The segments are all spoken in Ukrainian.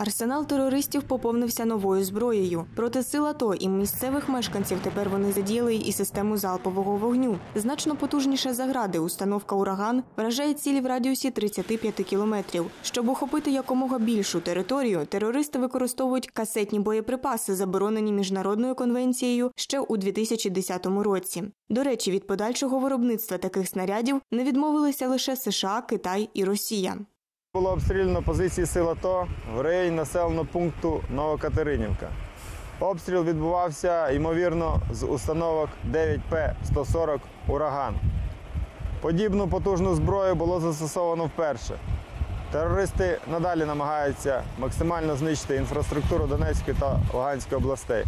Арсенал терористів поповнився новою зброєю. Проти сил АТО і місцевих мешканців тепер вони задіяли і систему залпового вогню. Значно потужніша загради, установка ураган вражає цілі в радіусі 35 кілометрів. Щоб охопити якомога більшу територію, терористи використовують касетні боєприпаси, заборонені міжнародною конвенцією ще у 2010 році. До речі, від подальшого виробництва таких снарядів не відмовилися лише США, Китай і Росія. Було обстріляно позиції сил АТО в районі населеного пункту Новокатеринівка. Обстріл відбувався, ймовірно, з установок 9П-140 Ураган. Подібну потужну зброю було застосовано вперше. Терористи надалі намагаються максимально знищити інфраструктуру Донецької та Луганської областей.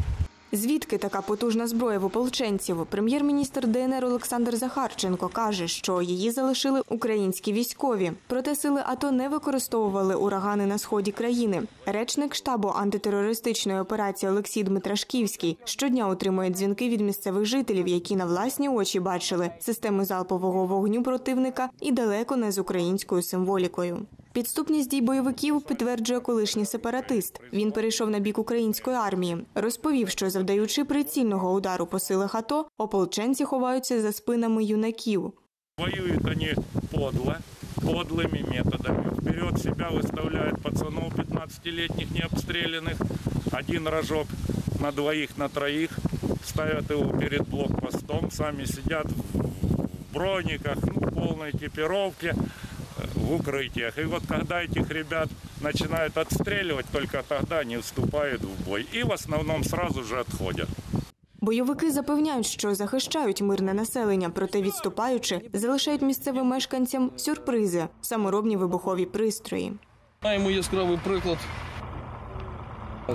Звідки така потужна зброя в ополченців? Прем'єр-міністр ДНР Олександр Захарченко каже, що її залишили українські військові. Проте сили АТО не використовували урагани на сході країни. Речник штабу антитерористичної операції Олексій Дмитрашківський щодня отримує дзвінки від місцевих жителів, які на власні очі бачили системи залпового вогню противника і далеко не з українською символікою. Підступність дій бойовиків підтверджує колишній сепаратист. Він перейшов на бік української армії. Розповів, що завдаючи прицільного удару по силах АТО, ополченці ховаються за спинами юнаків. Воюют они подло, подлыми методами. Вперед себя выставляют пацанов 15-летних необстрелянных. Один рожок на двоих, на троих. Ставят его перед блокпостом. Сами сидят в брониках, ну, в полной экипировке, э, в укрытиях. И вот когда этих ребят начинают отстреливать, только тогда они вступают в бой. И в основном сразу же отходят. Бойовики запевняють, що захищають мирне населення, проте відступаючи, залишають місцевим мешканцям сюрпризи, саморобні вибухові пристрої. Маємо яскравий приклад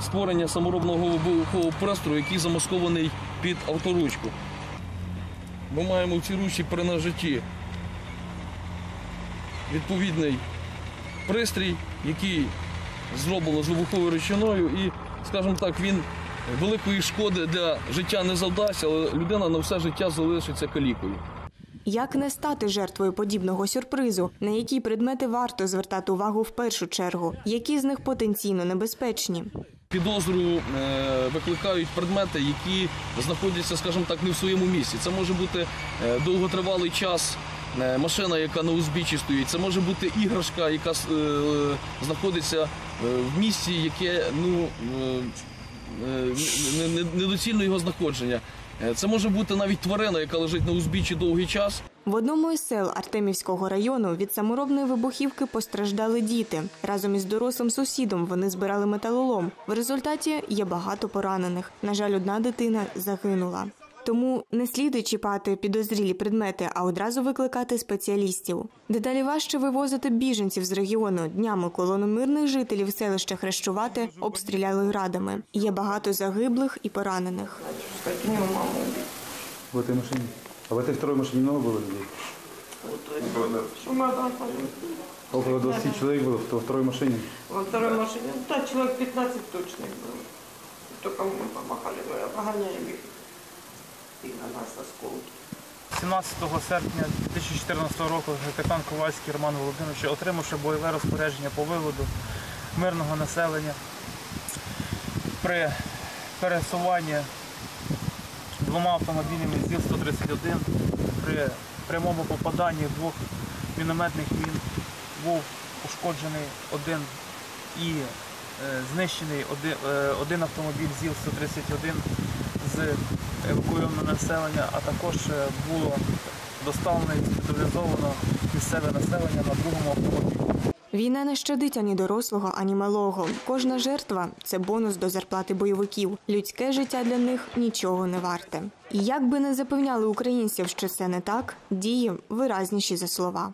створення саморобного вибухового пристрою, який замаскований під авторучку. Ми маємо в цій ручці при нажитті відповідний пристрій, який зроблено з вибуховою речиною, і, скажімо так, він великої шкоди для життя не завдасть, але людина на все життя залишиться калікою. Як не стати жертвою подібного сюрпризу, на які предмети варто звертати увагу в першу чергу, які з них потенційно небезпечні? Підозру е, викликають предмети, які знаходяться, скажімо так, не в своєму місці. Це може бути е, довготривалий час. Е, Машина, яка на узбіччі стоїть, це може бути іграшка, яка е, знаходиться е, в місці, яке ну не- не- недоцільно його знаходження. Це може бути навіть тварина, яка лежить на узбіччі довгий час. В одному із сел Артемівського району від саморобної вибухівки постраждали діти. Разом із дорослим сусідом вони збирали металолом. В результаті є багато поранених. На жаль, одна дитина загинула. Тому не слід чіпати підозрілі предмети, а одразу викликати спеціалістів. Дедалі важче вивозити біженців з регіону. Днями колону мирних жителів селища Хрещувати обстріляли градами. Є багато загиблих і поранених. В этой машине. А в этой второй машине много было людей? Около 20 человек было во второй машине. Во второй машине, ну, да, человек 15 точно их было. Только мы помахали, мы обгоняем их. И на нас осколки. 17 серпня 2014 року капітан Ковальський Роман Володимирович, отримавши бойове розпорядження по виводу мирного населення при пересуванні двома автомобілями ЗІЛ-131 при прямому попаданні двох мінометних мін був ушкоджений один і е, знищений е, один автомобіль ЗІЛ-131 з населення, а також е, було доставлено і госпіталізовано місцеве населення на другому автомобілі. Війна не щадить ані дорослого, ані малого. Кожна жертва це бонус до зарплати бойовиків. Людське життя для них нічого не варте. І як би не запевняли українців, що це не так, дії виразніші за слова.